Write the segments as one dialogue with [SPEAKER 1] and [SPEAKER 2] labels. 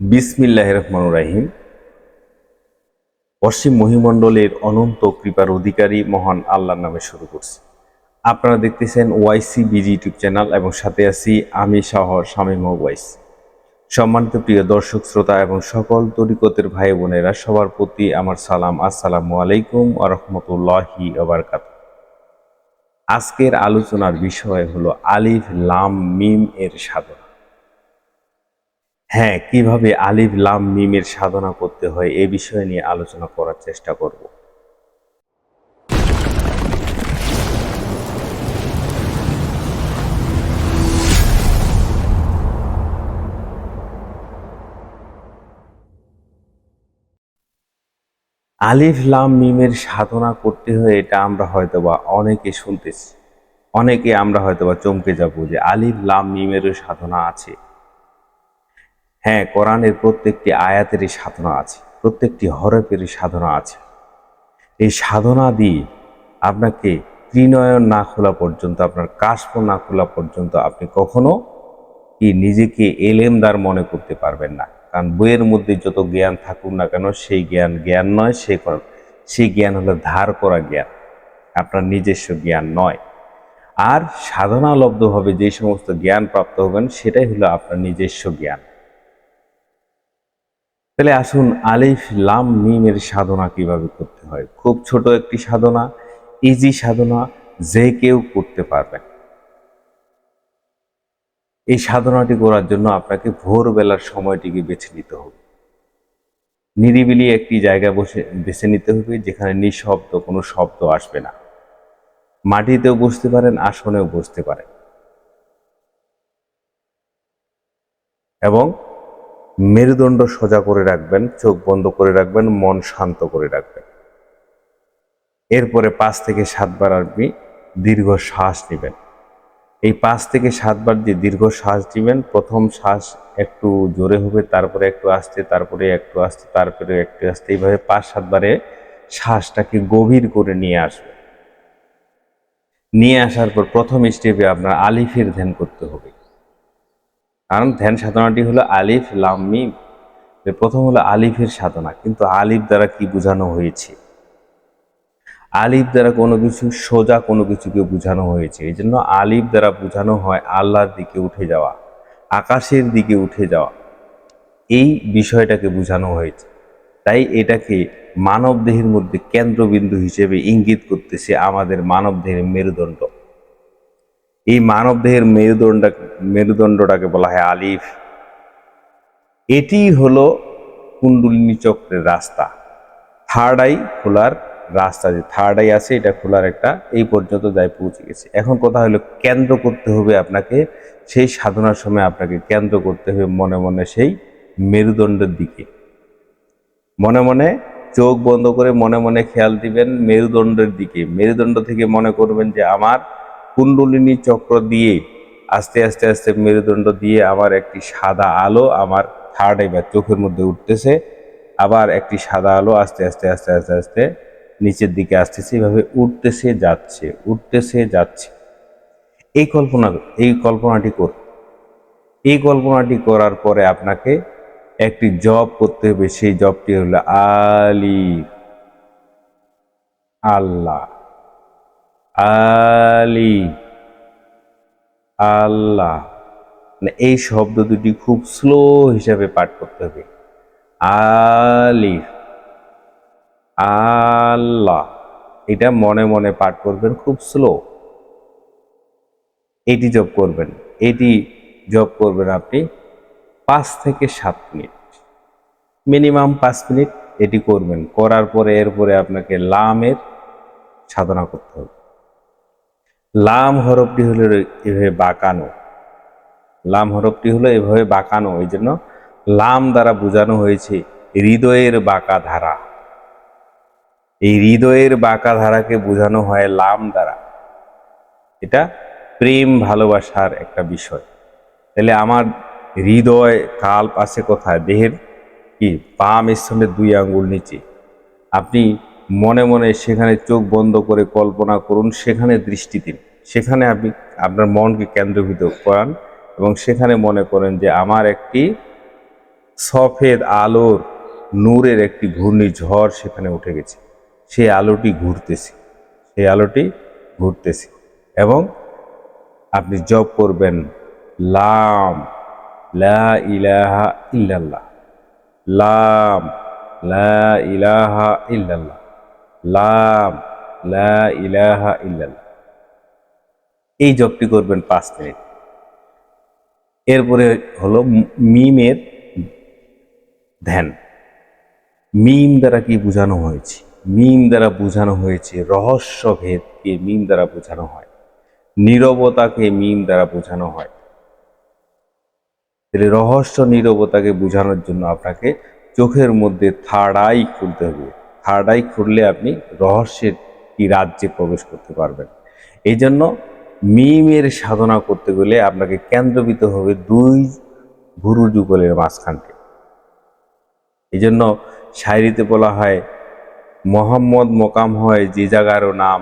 [SPEAKER 1] বিসমিল্লাহ রহমান রাহিম। পশ্চিম মহিমণ্ডলের অনন্ত কৃপার অধিকারী মহান আল্লাহর নামে শুরু করছি। আপনারা দেখতেছেন ওয়াইসি বিজি ইউটিউব চ্যানেল এবং সাথে আছি আমি শহর শামীম ওয়াইস। সম্মানিত প্রিয় দর্শক, শ্রোতা এবং সকল তরিকতের ভাই বোনেরা, সবার প্রতি আমার সালাম। আসসালামু আলাইকুম আ রহমতুল্লাহি আবরকাত আজকের আলোচনার বিষয় হলো আলিফ লাম মিম এর সাধনা। হ্যাঁ কীভাবে আলিফ, লাম, মিমের সাধনা করতে হয় এ বিষয় নিয়ে আলোচনা করার চেষ্টা করব। আলিফ, লাম, মিমের সাধনা করতে হয় এটা আমরা হয়তোবা অনেকে শুনতেছি। অনেকে আমরা হয়তোবা চমকে যাব যে আলিফ, লাম, মিমেরও সাধনা আছে। হ্যাঁ কোরআনের প্রত্যেকটি আয়াতেরই সাধনা আছে, প্রত্যেকটি হরফেরই সাধনা আছে। এই সাধনা দিয়ে আপনাকে ত্রিনয়ন না খোলা পর্যন্ত, আপনার কাশফ না খোলা পর্যন্ত আপনি কখনো কি নিজেকে এলেমদার মনে করতে পারবেন না। কারণ বইয়ের মধ্যে যত জ্ঞান থাকুক না কেন, সেই জ্ঞান জ্ঞান নয়, সে সেই জ্ঞান হলো ধার করা জ্ঞান, আপনার নিজস্ব জ্ঞান নয়। আর সাধনালব্ধভাবে যে সমস্ত জ্ঞান প্রাপ্ত হবেন, সেটাই হলো আপনার নিজস্ব জ্ঞান। তাহলে আসুন আলিফ লাম মিমের সাধনা কীভাবে করতে হয়? খুব ছোট একটি সাধনা ইজি সাধনা যে কেউ করতে পারবেন এই সাধনাটি করার জন্য আপনাকে ভোরবেলার সময়টিকে বেছে নিতে হবে। নিরিবিলি একটি জায়গায় বসে, বেছে নিতে হবে যেখানে নিঃশব্দ, কোনো শব্দ আসবে না। মাটিতেও বসতে পারেন, আসনেও বসতে পারেন। এবং মেরুদণ্ড সোজা করে রাখবেন, চোখ বন্ধ করে রাখবেন, মন শান্ত করে রাখবেন। এরপরে পাঁচ থেকে সাতবার আপনি দীর্ঘ শ্বাস নেবেন। এই পাঁচ থেকে সাতবার যে দীর্ঘ শ্বাস দিবেন প্রথম শ্বাস একটু জোরে হবে, তারপরে একটু আস্তে, তারপরে একটু আস্তে, তারপরে একটু আস্তে, এইভাবে পাঁচ সাতবারে শ্বাসটাকে গভীর করে নিয়ে আসবে নিয়ে আসার পর প্রথম স্টেপে আপনার আলিফের ধ্যান করতে হবে। কারণ ধ্যান সাধনাটি হলো আলিফ, লাম প্রথম হলো আলিফের সাধনা, কিন্তু আলিফ দ্বারা কি বোঝানো হয়েছে? আলিফ দ্বারা কোনো কিছু সোজা কোনো কিছুকে বোঝানো হয়েছে। এই জন্য আলিফ দ্বারা বোঝানো হয় আল্লাহর দিকে উঠে যাওয়া, আকাশের দিকে উঠে যাওয়া। এই বিষয়টাকে বোঝানো হয়েছে। তাই এটাকে মানব দেহের মধ্যে কেন্দ্রবিন্দু হিসেবে ইঙ্গিত করতেছে আমাদের মানব দেহের মেরুদণ্ড। এই মানব দেহের মেরুদণ্ড মেরুদণ্ডটাকে বলা হয় আলিফ। এটি হলো কুণ্ডলিনী চক্রের রাস্তা। থার্ড আই খোলার রাস্তা যে থার্ড আই আছে, এটা খোলার একটা এই পর্যন্ত যায় পৌঁছে গেছে। এখন কথা হলো, কেন্দ্র করতে হবে আপনাকে, সেই সাধনার সময় আপনাকে কেন্দ্র করতে হবে মনে মনে সেই মেরুদণ্ডের দিকে। মনে মনে চোখ বন্ধ করে মনে মনে খেয়াল দিবেন মেরুদণ্ডের দিকে। মেরুদণ্ড থেকে মনে করবেন যে আমার কুণ্ডলিনী চক্র দিয়ে আস্তে আস্তে আস্তে মেরুদণ্ড দিয়ে আমার একটি সাদা আলো আমার থার্ড আই বা চোখের মধ্যে উঠতেছে। আবার একটি সাদা আলো আস্তে আস্তে আস্তে আস্তে আস্তে নিচের দিকে আসতেছে। এভাবে উঠতেছে, যাচ্ছে উঠতেছে, যাচ্ছে। এই কল্পনা, এই কল্পনাটি কর এই কল্পনাটি করার পরে আপনাকে একটি জব করতে হবে। সেই জবটি হলো আলি। আল্লাহ। আলি। আল্লাহ। মানে এই শব্দ দুটি খুব স্লো হিসাবে পাঠ করতে হবে। আলিফ। আল্লাহ। এটা মনে মনে পাঠ করবেন, খুব স্লো এটি জব করবেন। এটি জব করবেন আপনি পাঁচ থেকে সাত মিনিট। মিনিমাম পাঁচ মিনিট এটি করবেন। করার পরে এরপরে আপনাকে লামের সাধনা করতে হবে। লাম হরফটি হলো এভাবে বাঁকানো। লাম হরফটি হলো এভাবে বাঁকানো, এই জন্য লাম দ্বারা বোঝানো হয়েছে হৃদয়ের বাঁকা ধারা এই হৃদয়ের বাঁকা ধারাকে বোঝানো হয় লাম দ্বারা। এটা প্রেম ভালোবাসার একটা বিষয়। তাহলে আমার হৃদয় কাল্প আছে কোথায়? দেহের কি? পাম স্তম্ভের দুই আঙ্গুল নিচে। আপনি মনে মনে সেখানে চোখ বন্ধ করে কল্পনা করুন, সেখানে দৃষ্টি দিন। সেখানে আপনি, আপনার মনকে কেন্দ্রভূত করান এবং সেখানে মনে করেন যে আমার একটি সফেদ আলোর নূরের একটি ঘূর্ণিঝড় সেখানে উঠে গেছে। সেই আলোটি ঘুরতেছে সেই আলোটি ঘুরতেছে এবং আপনি জপ করবেন, লাম, লা ইলাহা ইল্লাল্লাহ, লাম, লা ইলাহা ইল্লাল্লাহ। লাম, লা ইলাহা ইল্লাল্লাহ। এই জপটি করবেন পাঁচ মিনিট। এরপরে হলো মিমের ধ্যান। মিম দ্বারা কি বোঝানো হয়েছে? মিম দ্বারা বোঝানো হয়েছে রহস্য ভেদকে মিম দ্বারা বোঝানো হয়। নীরবতাকে মিম দ্বারা বোঝানো হয়। তাহলে রহস্য নীরবতাকে বোঝানোর জন্য আপনাকে চোখের মধ্যে থার্ড আই খুলতে হবে। থার্ড আই খুললে আপনি রহস্যের কি রাজ্যে প্রবেশ করতে পারবেন। এই জন্য মিমের সাধনা করতে গেলে আপনাকে কেন্দ্রবিত হবে দুই ভুরু যুগলের মাঝখানকে। এই জন্য শায়রিতে বলা হয়, মোহাম্মদ মোকাম হয় যে জায়গারও নাম,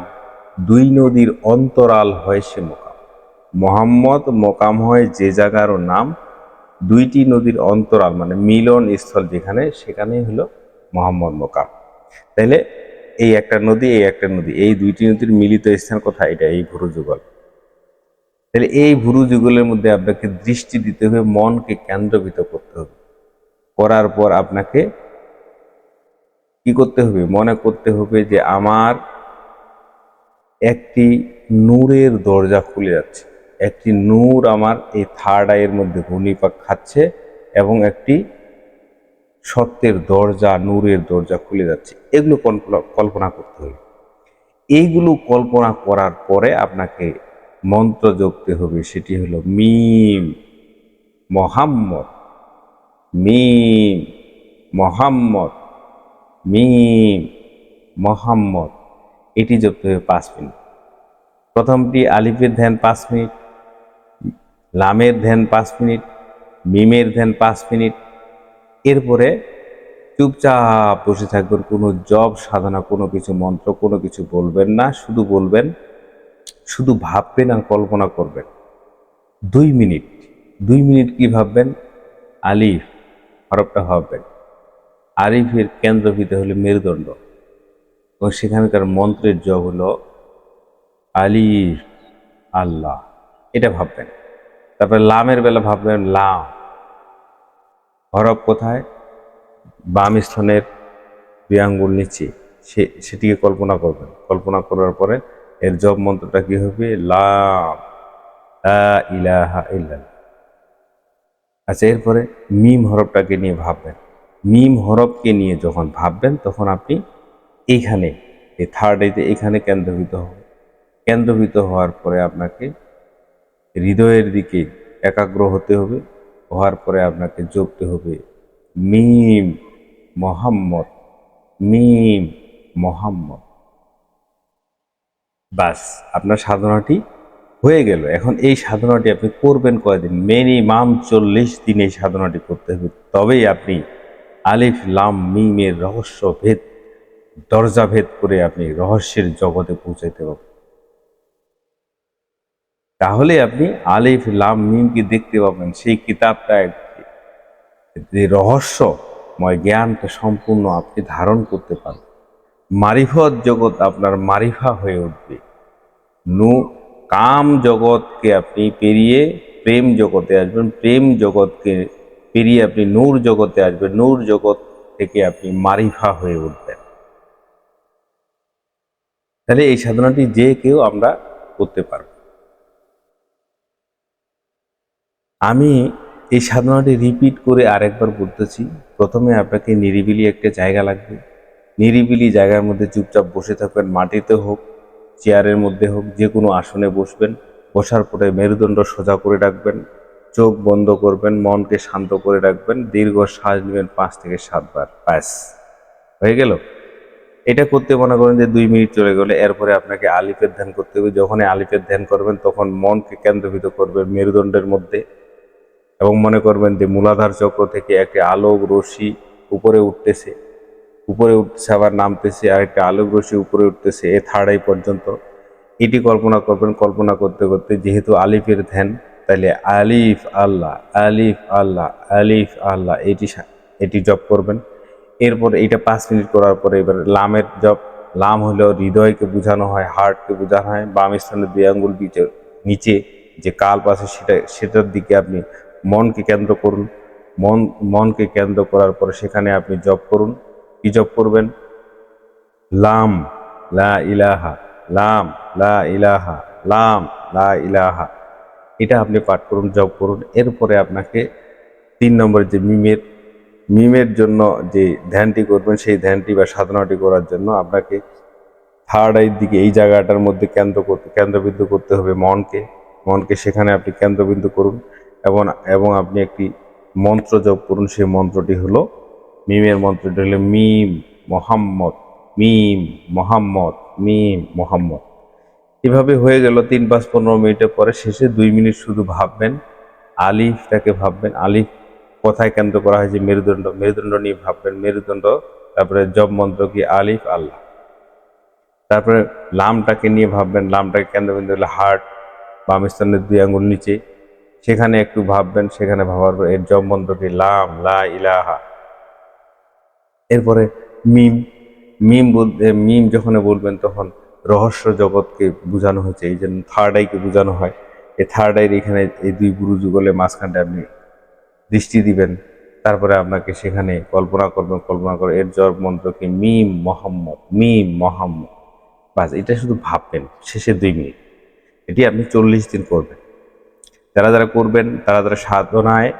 [SPEAKER 1] দুই নদীর অন্তরাল হয় সে মোকাম। মোহাম্মদ মোকাম হয় যে জায়গারও নাম, দুইটি নদীর অন্তরাল মানে মিলন স্থল যেখানে, সেখানেই হলো মোহাম্মদ মোকাম। তাইলে এই একটা নদী, এই একটা নদী, এই দুইটি নদীর মিলিত স্থান কোথায়? এটা এই ভুরু যুগল। তাহলে এই ভুরু যুগলের মধ্যে আপনাকে দৃষ্টি দিতে হবে, মনকে কেন্দ্রবিত করতে হবে। করার পর আপনাকে কি করতে হবে? মনে করতে হবে যে আমার একটি নূরের দরজা খুলে যাচ্ছে। একটি নূর আমার এই থার্ড আইয়ের মধ্যে ঘূর্ণিপাক খাচ্ছে এবং একটি সত্যের দরজা, নূরের দরজা খুলে যাচ্ছে। এগুলো কল্পনা কল্পনা করতে হবে। এইগুলো কল্পনা করার পরে আপনাকে মন্ত্র জপতে হবে, সেটি হলো মিম মোহাম্মদ মিম মোহাম্মদ মিম মোহাম্মদ। এটি জপতে হবে পাঁচ মিনিট। প্রথমটি আলিফের ধ্যান পাঁচ মিনিট, লামের ধ্যান পাঁচ মিনিট, মিমের ধ্যান পাঁচ মিনিট এরপরে চুপচাপ বসে থাকবেন, কোনো জব সাধনা, কোনো কিছু মন্ত্র, কোনো কিছু বলবেন না, শুধু বলবেন, শুধু ভাববেন আর কল্পনা করবেন। দুই মিনিট দুই মিনিট কি ভাববেন? আলিফ, হরফটা ভাববেন। আরিফের কেন্দ্রবিতে হলো মেরুদণ্ড। এবং সেখানকার মন্ত্রের জব হলো আলিফ, আল্লাহ। এটা ভাববেন। তারপরে লামের বেলা ভাববেন, লাম। হরফ কোথায়? বাম স্তনের দুই নিচে। সে, সেটিকে কল্পনা করবেন। কল্পনা করার পরে এর জব মন্ত্রটা কি হবে? লা ইলাহা ইল্লাল্লাহ। আচ্ছা এরপরে মিম হরফটাকে নিয়ে ভাববেন। মিম হরফকে নিয়ে যখন ভাববেন, তখন আপনি এইখানে এই থার্ড এতে এখানে কেন্দ্রভূত হবে কেন্দ্রভূত হওয়ার পরে আপনাকে হৃদয়ের দিকে একাগ্র হতে হবে। হওয়ার পরে আপনাকে জপতে হবে। মিম মোহাম্মদ মিম মোহাম্মদ। বাস, আপনার সাধনাটি হয়ে গেল। এখন এই সাধনাটি আপনি করবেন কয়দিন? মিনিমাম চল্লিশ দিন এই সাধনাটি করতে হবে। তবেই আপনি আলিফ, লাম, মিমের রহস্য ভেদ দরজা ভেদ করে আপনি রহস্যের জগতে পৌঁছাইতে পারবেন। তাহলে আপনি আলিফ লাম মিমকে দেখতে পাবেন, সেই কিতাবটা যে রহস্যময় জ্ঞানটা সম্পূর্ণ আপনি ধারণ করতে পারবেন। মারিফত জগৎ আপনার মারিফা হয়ে উঠবে। নু, কাম জগৎকে আপনি পেরিয়ে প্রেম জগতে আসবেন, প্রেম জগৎকে পেরিয়ে আপনি নূর জগতে আসবেন, নূর জগৎ থেকে আপনি মারিফা হয়ে উঠবেন। তাহলে এই সাধনাটি যে কেউ আমরা করতে পারব। আমি এই সাধনাটি রিপিট করে আরেকবার বলতেছি। প্রথমে আপনাকে নিরিবিলি একটা জায়গা লাগবে। নিরিবিলি জায়গার মধ্যে চুপচাপ বসে থাকবেন মাটিতে হোক, চেয়ারের মধ্যে হোক যে কোনো আসনে বসবেন, বসার পরে মেরুদণ্ড সোজা করে রাখবেন, চোখ বন্ধ করবেন, মনকে শান্ত করে রাখবেন, দীর্ঘ শ্বাস নেবেন পাঁচ থেকে সাতবার ব্যাস। হয়ে গেল? এটা করতে মনে করেন যে দুই মিনিট চলে গেলে, এরপরে আপনাকে আলিফের ধ্যান করতে হবে। যখনই আলিফের ধ্যান করবেন, তখন মনকে কেন্দ্রভূত করবেন মেরুদণ্ডের মধ্যে। এবং মনে করবেন যে মূলাধার চক্র থেকে একটি আলোক রশ্মি উপরে উঠতেছে উপরে উঠতেছে, আবার নামতেছে, আর একটা আলোক রশ্মি উপরে উঠতেছে এ থার্ড আই পর্যন্ত। এটি কল্পনা করবেন, কল্পনা করতে করতে যেহেতু আলিফের ধ্যান তাহলে আলিফ আল্লাহ আলিফ আল্লাহ আলিফ আল্লাহ এটি এটি জপ করবেন। এরপর এইটা পাঁচ মিনিট করার পরে এবার লামের জপ। লাম হলো হৃদয়কে বোঝানো হয় হার্টকে বোঝানো হয় বাম স্থানে দুই আঙ্গুল নিচে যে কাল্প আছে সেটা সেটার দিকে আপনি মনকে কেন্দ্র করুন। মন, মনকে কেন্দ্র করার পরে সেখানে আপনি জপ করুন। কি জপ করবেন? লাম, লা ইলাহা, লাম, লা ইলাহা, লাম, লা ইলাহা। এটা আপনি পাঠ করুন, জপ করুন। এরপরে আপনাকে তিন নম্বর যে মিমের মিমের জন্য যে ধ্যানটি করবেন, সেই ধ্যানটি বা সাধনাটি করার জন্য আপনাকে থার্ড আইয়ের দিকে এই জায়গাটার মধ্যে কেন্দ্র করতে, কেন্দ্রবিন্দু করতে হবে মনকে। মনকে সেখানে আপনি কেন্দ্রবিন্দু করুন। এবং এবং আপনি একটি মন্ত্র জপ করুন, সেই মন্ত্রটি হলো মিমের মন্ত্রটি হলো মিম মোহাম্মদ মিম মোহাম্মদ মিম মোহাম্মদ। এভাবে হয়ে গেল তিন পাঁচ পনেরো মিনিটের পরে শেষে দুই মিনিট শুধু ভাববেন, আলিফটাকে ভাববেন, আলিফ কোথায় কেন্দ্র করা হয়েছে, মেরুদণ্ড মেরুদণ্ড নিয়ে ভাববেন, মেরুদণ্ড, তারপরে জব মন্ত্র কি, আলিফ আল্লাহ। তারপরে লামটাকে নিয়ে ভাববেন, লামটাকে কেন্দ্রবিন্দু হলে হার্ট, বাম স্থানের দুই আঙুল নিচে। সেখানে একটু ভাববেন, সেখানে ভাবার এর মন্ত্রটি লাম, লা ইলাহা। এরপরে মিম মিম মিম যখন বলবেন তখন রহস্য জগৎকে বোঝানো হয়েছে, এই জন্য থার্ড আইকে বোঝানো হয়। এই থার্ড আইয়ের এখানে এই দুই গুরু যুগলে মাঝখানটা আপনি দৃষ্টি দিবেন। তারপরে আপনাকে সেখানে কল্পনা করবেন, কল্পনা করে এর জব মন্ত্র কি মিম মোহাম্মদ মিম মোহাম্মদ। বাস, এটা শুধু ভাববেন, শেষে দুই মিনিট। এটি আপনি চল্লিশ দিন করবেন। যারা যারা করবেন, তারা তারা সাধনায়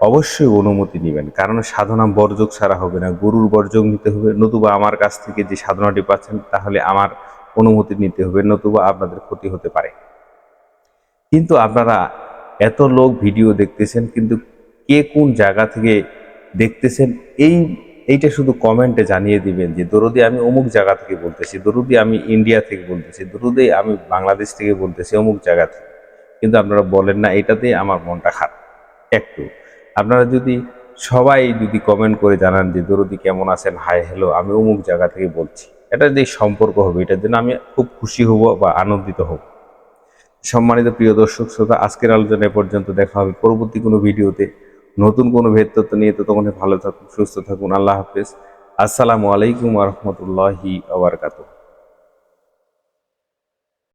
[SPEAKER 1] অবশ্যই অনুমতি নেবেন। কারণ সাধনা বর্জক ছাড়া হবে না, গুরুর বর্জক নিতে হবে। নতুবা আমার কাছ থেকে যে সাধনাটি পাচ্ছেন, তাহলে আমার অনুমতি নিতে হবে, নতুবা আপনাদের ক্ষতি হতে পারে। কিন্তু আপনারা এত লোক ভিডিও দেখতেছেন, কিন্তু কে কোন জায়গা থেকে দেখতেছেন, এই, এইটা শুধু কমেন্টে জানিয়ে দিবেন যে, দরুদি আমি অমুক জায়গা থেকে বলতেছি, দরুদি আমি ইন্ডিয়া থেকে বলতেছি, দরুদি আমি বাংলাদেশ থেকে বলতেছি, অমুক জায়গা থেকে। কিন্তু আপনারা বলেন না এটাতেই আমার মনটা খারাপ। একটু। আপনারা যদি সবাই যদি কমেন্ট করে জানান যে, দরুদি কেমন আছেন? হাই হ্যালো আমি অমুক জায়গা থেকে বলছি। এটা যে সম্পর্ক হবে, এটার জন্য আমি খুব খুশি হব বা আনন্দিত হব। সম্মানিত প্রিয় দর্শক শ্রোতা, আজকের আলোচনা পর্যন্ত দেখা হবে পরবর্তী কোনো ভিডিওতে। নতুন কোনো ভেদ নিয়ে তখন ভালো থাকুন, সুস্থ থাকুন। আল্লাহ হাফেজ। আসসালামু আলাইকুম রহমতুল্লাহি আবরকাতুহ